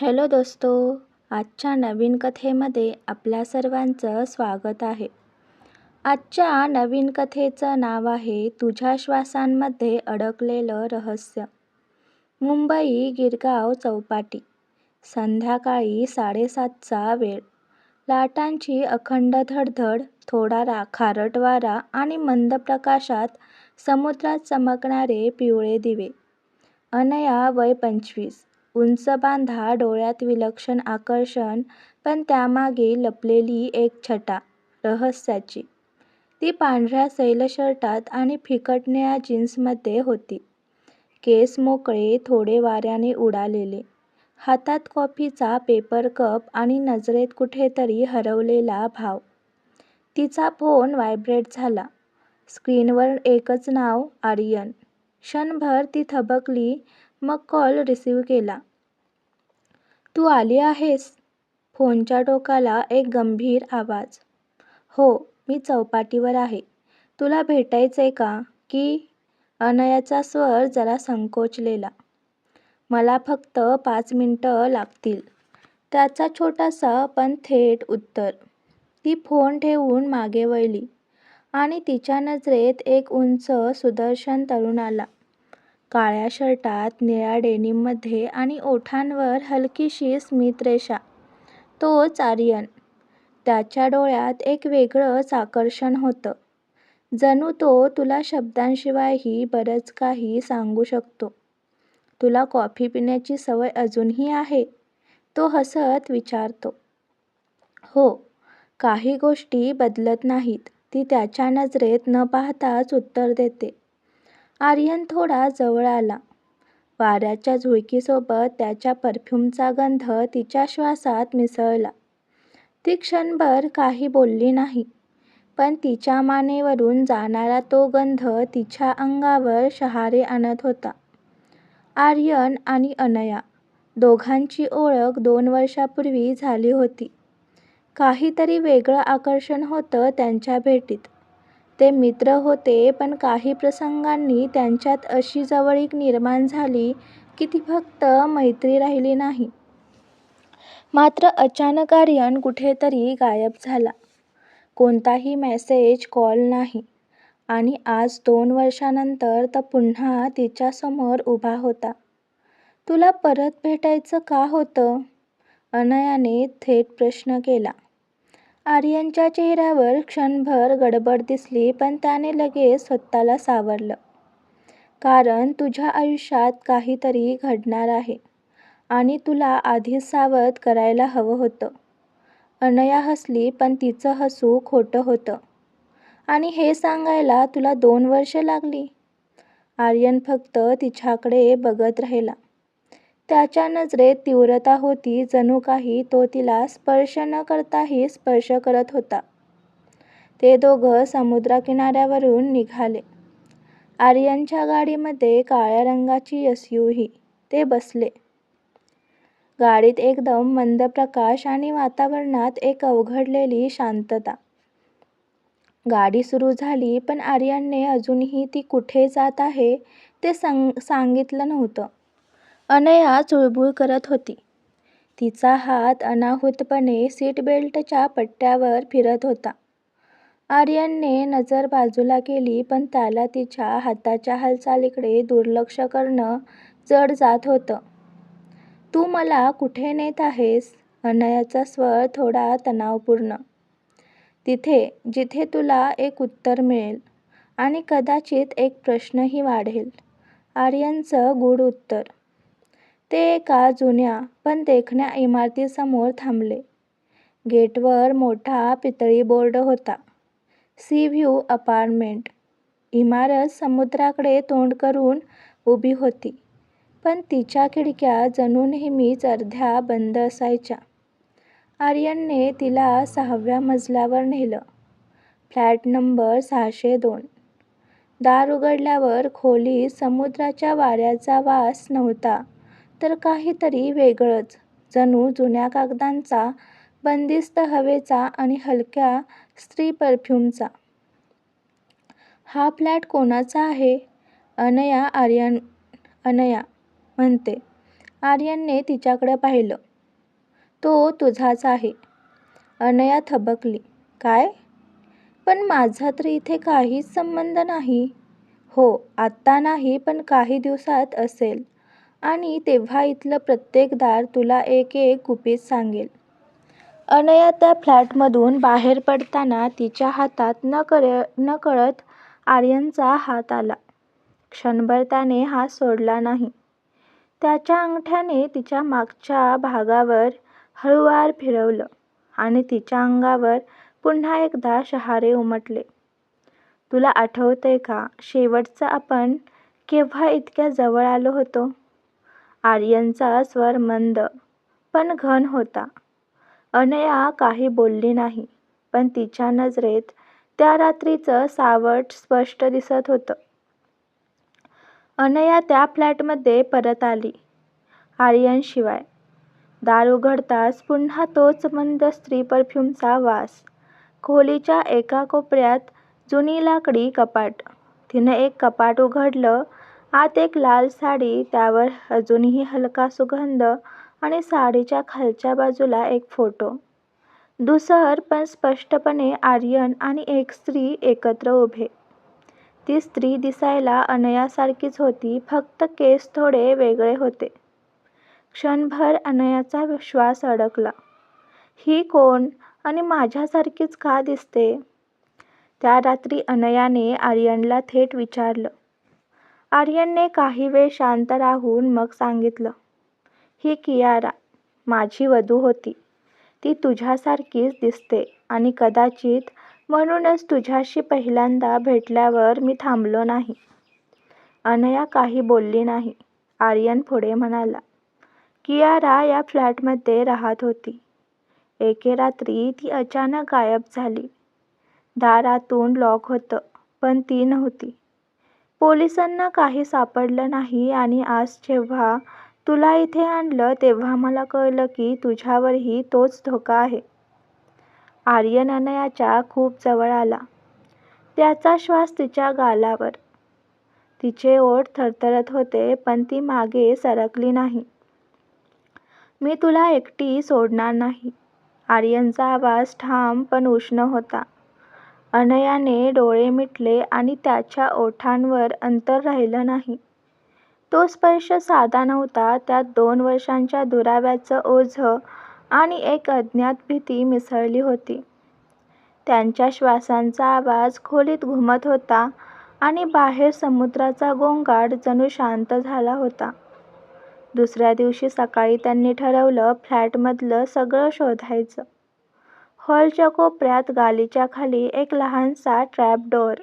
Hello दोस्तो आजच्या नवीन कथेमध्ये आपल्या सर्वांचं स्वागत आहे. आजच्या नवीन कथेचं नाव आहे तुझ्या श्वासांमध्ये अडकलेलं रहस्य. मुंबई गिरगाव चौपाटी. संध्याकाळी साडेसातचा वेळ. लाटांची अखंड धडधड थोडा रा खारट वारा आणि मंद प्रकाशात समुद्रात चमकणारे पिवळे दिवे. अनया वय पंचवीस. उंच बांधा डोळ्यात विलक्षण आकर्षण पण त्यामागे लपलेली एक छटा रहस्याची. ती पांढऱ्या सैल शर्टात आणि फिकट निळ्या जीन्समध्ये होती. केस मोकळे थोडे वाऱ्याने उडालेले. हातात कॉफीचा पेपर कप आणि नजरेत कुठेतरी हरवलेला भाव. तिचा फोन व्हायब्रेट झाला. स्क्रीनवर एकच नाव आर्यन. क्षणभर ती थबकली मग कॉल रिसीव्ह केला. तू आली आहेस? फोनच्या टोकाला एक गंभीर आवाज. हो मी चौपाटीवर आहे. तुला भेटायचंय का? की? अनयाचा स्वर जरा संकोचलेला. मला फक्त पाच मिनटं लागतील. त्याचा छोटासा पण थेट उत्तर. ती फोन ठेवून मागे वळली आणि तिच्या नजरेत एक उंच सुदर्शन तरुण आला काळ्या शर्टात निळ्या डेनिममध्ये आणि ओठांवर हलकीशी स्मितरेषा. तोच आर्यन त्याच्या डोळ्यात एक वेगळंच आकर्षण होतं. जणू तो तुला शब्दांशिवायही बरंच काही सांगू शकतो. तुला कॉफी पिण्याची सवय अजूनही आहे? तो हसत विचारतो. हो. काही गोष्टी बदलत नाहीत. ती त्याच्या नजरेत न पाहताच उत्तर देते. आर्यन थोडा जवळ आला. वाऱ्याच्या झुळकीसोबत त्याच्या परफ्यूमचा गंध तिच्या श्वासात मिसळला. ती क्षणभर काही बोलली नाही पण तिच्या मानेवरून जाणारा तो गंध तिच्या अंगावर शहारे आणत होता. आर्यन आणि अनया दोघांची ओळख दोन वर्षापूर्वी झाली होती. काहीतरी वेगळं आकर्षण होतं त्यांच्या भेटीत. ते मित्र होते पण काही प्रसंगांनी त्यांच्यात अशी जवळीक निर्माण झाली की ती फक्त मैत्री राहिली नाही. मात्र अचानक आर्यन कुठेतरी गायब झाला. कोणताही मेसेज कॉल नाही. आणि आज दोन वर्षांनंतर तो पुन्हा तिच्यासमोर उभा होता. तुला परत भेटायचं का होतं? अनयाने थेट प्रश्न केला. आर्यनच्या चेहऱ्यावर क्षणभर गडबड दिसली पण त्याने लगेच स्वतःला सावरलं. कारण तुझ्या आयुष्यात काहीतरी घडणार आहे आणि तुला आधीच सावध करायला हवं होतं. अनया हसली पण तिचं हसू खोटं होतं. आणि हे सांगायला तुला दोन वर्ष लागली आर्यन फक्त तिच्याकडे बघत राहिला. त्याच्या नजरेत तीव्रता होती जणू काही तो तिला स्पर्श न करताही स्पर्श करत होता. ते दोघं समुद्रकिनाऱ्यावरून निघाले. आर्यनच्या गाडीमध्ये काळ्या रंगाची एसयूव्ही. ते बसले. गाडीत एकदम मंद प्रकाश आणि वातावरणात एक अवघडलेली शांतता. गाडी सुरू झाली पण आर्यनने अजूनही ती कुठे जात आहे ते सांग सांगितलं नव्हतं. अनया चुळबुळ करत होती. तिचा हात अनाहूतपणे सीटबेल्टच्या पट्ट्यावर फिरत होता. आर्यनने नजर बाजूला केली पण त्याला तिच्या हाताच्या हालचालीकडे दुर्लक्ष करणं जड जात होतं. तू मला कुठे नेत आहेस? अनयाचा स्वर थोडा तणावपूर्ण. तिथे जिथे तुला एक उत्तर मिळेल आणि कदाचित एक प्रश्नही वाढेल. आर्यनचं गूढ उत्तर. ते एका जुन्या? पण देखण्या इमारतीसमोर थांबले. गेटवर मोठा पितळी बोर्ड होता. Sea view apartment. इमारत समुद्राकडे तोंड करून उभी होती. पण तिच्या खिडक्या जणू नेहमीच अर्ध्या बंद असायच्या. आर्यनने तिला सहाव्या मजल्यावर नेलं. फ्लॅट नंबर सहाशे दोन. दार उघडल्यावर खोलीत समुद्राच्या वाऱ्याचा वास नव्हता. तर काहीतरी वेगळंच जणू जुन्या कागदांचा बंदिस्त हवेचा आणि हलक्या स्त्री परफ्यूमचा हा फ्लॅट कोणाचा आहे अनया आर्यन अनया म्हणते आर्यनने तिच्याकडे पाहिलं. तो तुझाच आहे. अनया थबकली. काय? पण माझा तर इथे काहीच संबंध नाही. हो, आत्ता नाही पण काही दिवसात असेल आणि तेव्हा इथलं प्रत्येक दार तुला एक एक गुपित सांगेल. अनया त्या फ्लॅटमधून बाहेर पडताना तिच्या हातात नकळत आर्यनचा हात आला. क्षणभर त्याने हात सोडला नाही. त्याच्या अंगठ्याने तिच्या मागच्या भागावर हळूवार फिरवलं आणि तिच्या अंगावर पुन्हा एकदा शहारे उमटले. तुला आठवतंय का शेवटचं आपण केव्हा इतक्या जवळ आलो होतो? आर्यनचा स्वर मंद, पण घन होता. अनया काही बोलली नाही, पण तिच्या नजरेत त्या रात्रीचं सावट स्पष्ट दिसत होतं. अनया त्या फ्लॅटमध्ये परत आली, आर्यनशिवाय. दार उघडताच पुन्हा तोच मंद स्त्री परफ्यूमचा वास. खोलीच्या एका कोपऱ्यात जुनी लाकडी कपाट. तिनं एक कपाट उघडलं. आत एक लाल साडी, त्यावर अजूनही हलका सुगंध आणि साडीच्या खालच्या बाजूला एक फोटो. धूसर पण स्पष्टपणे आर्यन आणि एक स्त्री एकत्र उभे. ती स्त्री दिसायला अनयासारखीच होती, फक्त केस थोडे वेगळे होते. क्षणभर अनयाचा श्वास अडकला. ही कोण आणि माझ्यासारखीच का दिसते त्या रात्री अनयाने आर्यनला थेट विचारलं. आर्यनने काही वेळ शांत राहून मग सांगितलं, ही कियारा. माझी वधू होती. ती तुझ्यासारखीच दिसते आणि कदाचित म्हणूनच तुझ्याशी पहिल्यांदा भेटल्यावर मी थांबलो नाही. अनया काही बोलली नाही. आर्यन पुढे म्हणाला, कियारा या फ्लॅटमध्ये राहत होती. एके रात्री ती अचानक गायब झाली. दारातून लॉक होतं, पण ती नव्हती. पोलिसांना काही सापडलं नाही आणि आज जेव्हा तुला इथे आणलं तेव्हा मला कळलं की तुझ्यावरही तोच धोका आहे. आर्यन अनयाच्या खूप जवळ आला. त्याचा श्वास तिच्या गालावर. तिचे ओठ थरथरत होते, पण ती मागे सरकली नाही. मी तुला एकटी सोडणार नाही. आर्यनचा आवाज ठाम पण उष्ण होता. अनयाने डोळे मिटले आणि त्याच्या ओठांवर अंतर राहिलं नाही. तो स्पर्श साधा नव्हता, त्यात दोन वर्षांच्या दुराव्याचं ओझं आणि एक अज्ञात भीती मिसळली होती. त्यांच्या श्वासांचा आवाज खोलीत घुमत होता आणि बाहेर समुद्राचा गोंगाट जणू शांत झाला होता. दुसऱ्या दिवशी सकाळी त्यांनी ठरवलं फ्लॅटमधलं सगळं शोधायचं. हॉलच्या कोपऱ्यात गालीच्या खाली एक लहानसा ट्रॅपडोअर.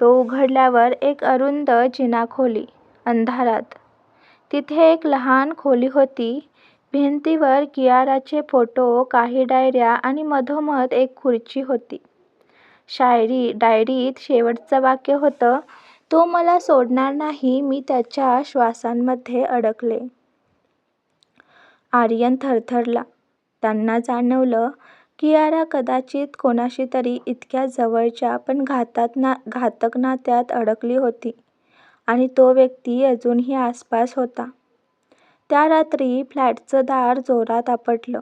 तो उघडल्यावर एक अरुंद जिनाखोली. अंधारात. तिथे एक लहान खोली होती. भिंतीवर कियाराचे फोटो, काही डायऱ्या आणि मधोमध एक खुर्ची होती. शायरी डायरीत शेवटचं वाक्य होतं, तो मला सोडणार नाही मी त्याच्या श्वासांमध्ये अडकले. आर्यन थरथरला. त्यांना जाणवलं कियारा कदाचित कोणाशी तरी इतक्या जवळच्या पण घातात ना घातक नात्यात अडकली होती आणि तो व्यक्ती अजूनही आसपास होता. त्या रात्री फ्लॅटचं दार जोरात आपटलं.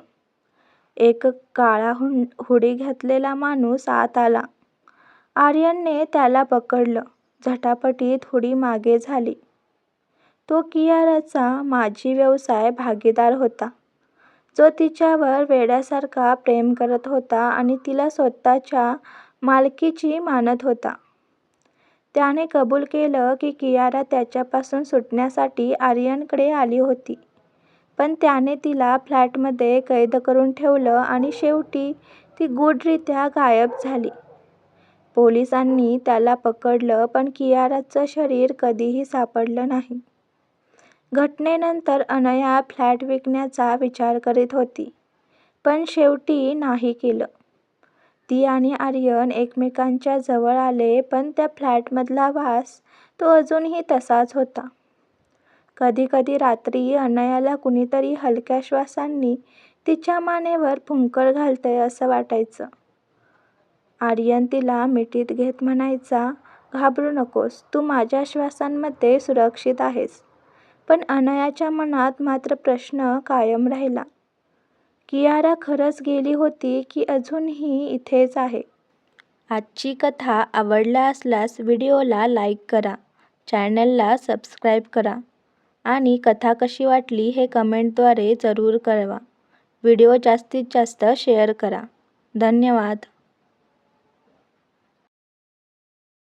एक काळा हुडी घातलेला माणूस आत आला. आर्यनने त्याला पकडलं. झटापटीत हुडी मागे झाली. तो कियाराचा माजी व्यवसाय भागीदार होता, जो तिच्यावर वेड्यासारखा प्रेम करत होता आणि तिला स्वतःच्या मालकीची मानत होता. त्याने कबूल केलं की कियारा त्याच्यापासून सुटण्यासाठी आर्यनकडे आली होती, पण त्याने तिला फ्लॅटमध्ये कैद करून ठेवलं आणि शेवटी ती गुडरित्या गायब झाली. पोलिसांनी त्याला पकडलं पण कियाराचं शरीर कधीही सापडलं नाही. घटनेनंतर अनया फ्लॅट विकण्याचा विचार करीत होती, पण शेवटी नाही केलं. ती आणि आर्यन एकमेकांच्या जवळ आले पण त्या फ्लॅटमधला वास तो अजूनही तसाच होता. कधी कधी रात्री अनयाला कुणीतरी हलक्या श्वासांनी तिच्या मानेवर फुंकर घालतंय असं वाटायचं. आर्यन तिला मिठीत घेत म्हणायचा, घाबरू नकोस, तू माझ्या श्वासांमध्ये सुरक्षित आहेस. पण अनयाच्या मनात मात्र प्रश्न कायम राहिला. कियारा खरंच गेली होती की अजूनही इथेच आहे? आजची कथा आवडला असल्यास व्हिडिओला लाईक करा, चॅनलला सबस्क्राईब करा आणि कथा कशी वाटली हे कमेंटद्वारे जरूर कळवा. व्हिडिओ जास्तीत जास्त शेअर करा. धन्यवाद.